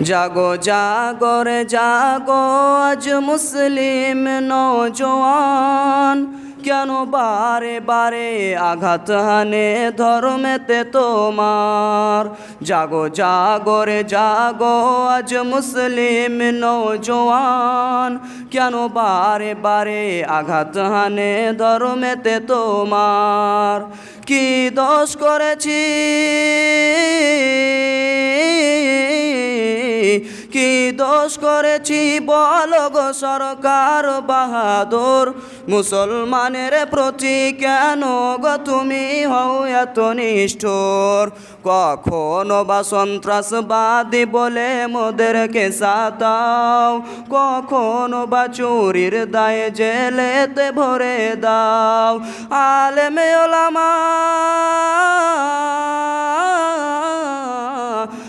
জাগো জাগরে জাগো আজ মুসলিম নৌজওয়ান কেন বারে বারে আঘাত হানে ধর্মেতে তোমার জাগো জাগরে জাগো আজ মুসলিম নৌজওয়ান কেন বারে বারে আঘাত হানে ধর্মেতে তোমার কি দোষ করেছি কি দোষ করেছি বল গো সরকার বাহাদুর? মুসলমানের প্রতি কেন গো তুমি হও এত নিষ্ঠুর? কখনো বা সন্ত্রাসবাদী বলে মোদেরকে সাতাও? কখনো বা চুরির দায়ে জেলেতে ভরে দাও? আলেমে ওলামা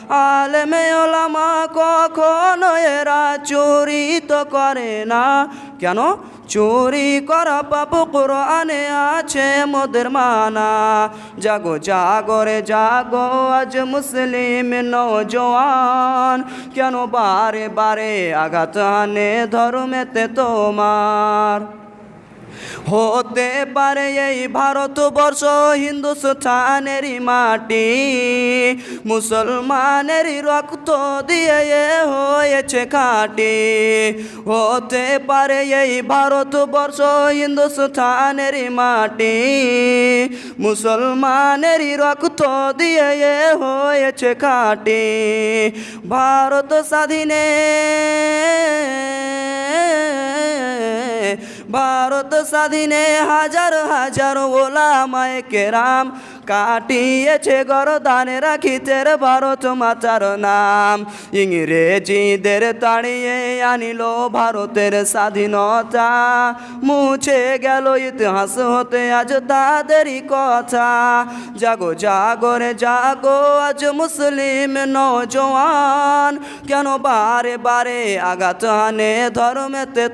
আলেমে ওলামা কখনো এরা চুরি তো করে না। কেন? চুরি করা পাপ কোরআনে আছে মোদের মানা। জাগো জাগরে জাগো, আজ মুসলিম নৌজওয়ান কেন বারে বারে আঘাত আনে ধর্মেতে তোমার? হতে পারে এই ভারতবর্ষ হিন্দুস্থানেরই মাটি। মুসলমানেরই রক্ত দিয়ে হয়েছে খাটি। হতে পারে এই ভারতবর্ষ হিন্দুস্থানেরই মাটি। মুসলমানেরই রক্ত দিয়ে হয়েছে খাটি। ভারত স্বাধীনে ভারত স্বাধীনে হাজার হাজার ওলামায় কেরাম কাটিয়েছে গরদানে রাখিতের ভারত মাতার নাম। ইংরেজিদের তাড়িয়ে আনিল ভারতের স্বাধীনতা। মুছে গেল ইতিহাস হতে আজ তাদেরই কথা। জাগো জাগরে জাগো, আজ মুসলিম নৌজওয়ান কেন বারে বারে আঘাত আনে ধর্মেতে